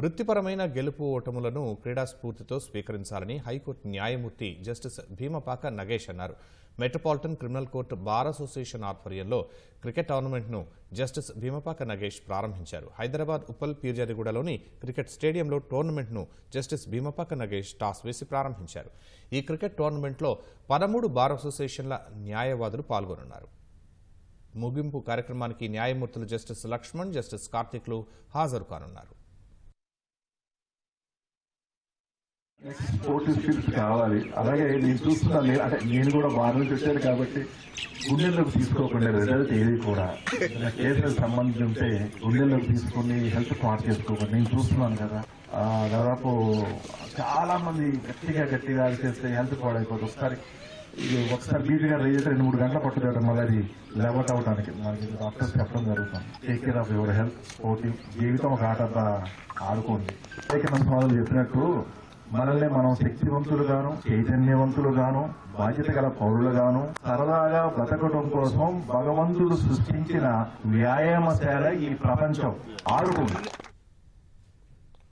వృత్తిపరమైన గెలుపు ఓటములను క్రీడాస్ఫూర్తితో స్వీకరించాలని హైకోర్టు న్యాయమూర్తి జస్టిస్ భీమపాక నగేష్ అన్నారు. Metropolitan criminal court bar association ఆధ్వర్యంలో క్రికెట్ టోర్నమెంట్ను జస్టిస్ భీమపాక నగేష్ ప్రారంభించారు. హైదరాబాద్ ఉప్పల్ పీర్జాదిగూడలోని క్రికెట్ స్టేడియంలో టోర్నమెంట్ను జస్టిస్ భీమపాక నగేష్ టాస్ వేసి ప్రారంభించారు. ఈ క్రికెట్ టోర్నమెంట్లో పదమూడు బార్ అసోసియేషన్ల న్యాయవాదులు పాల్గొనున్నారు. ముగింపు కార్యక్రమానికి న్యాయమూర్తులు జస్టిస్ లక్ష్మణ్ జస్టిస్ కార్తిక్లు హాజరు కానున్నారు. స్పోర్టివ్ స్కిల్స్ కావాలి. అలాగే నేను చూస్తున్నాను నేను- అంటే నేను కూడా బాగా నుంచి వచ్చాను కాబట్టి గుండెల్లోకి తీసుకోకుండా రిజల్ట్ ఏది కూడా. ఏదైనా కేసులకు సంబంధించి ఉంటే గుండెల్లోకి తీసుకుని హెల్త్ పాటు చేసుకోకుండా నేను చూస్తున్నాను కదా. దాదాపు చాలా మంది గట్టిగా గట్టిగా చేస్తే హెల్త్ పాడైపోతుంది ఒకసారి ఒకసారి బీపీ గారు రెండు మూడు గంటల పట్టుకోవడం మళ్ళీ అది లెవెట్ అవడానికి మనకి డాక్టర్స్ చెప్పడం జరుగుతుంది. Take care of your health పోటీ జీవితం ఒక ఆట ఆడుకోండి. మన సోదరులు చెప్పినట్టు మనల్ని మనం శక్తివంతులుగాను చైతన్యవంతులుగాను బాధ్యత గల పౌరులుగాను సరదాగా బ్రతకడం కోసం భగవంతుడు సృష్టించిన వ్యాయామశాల ఈ ప్రపంచం. ఆడుకుంది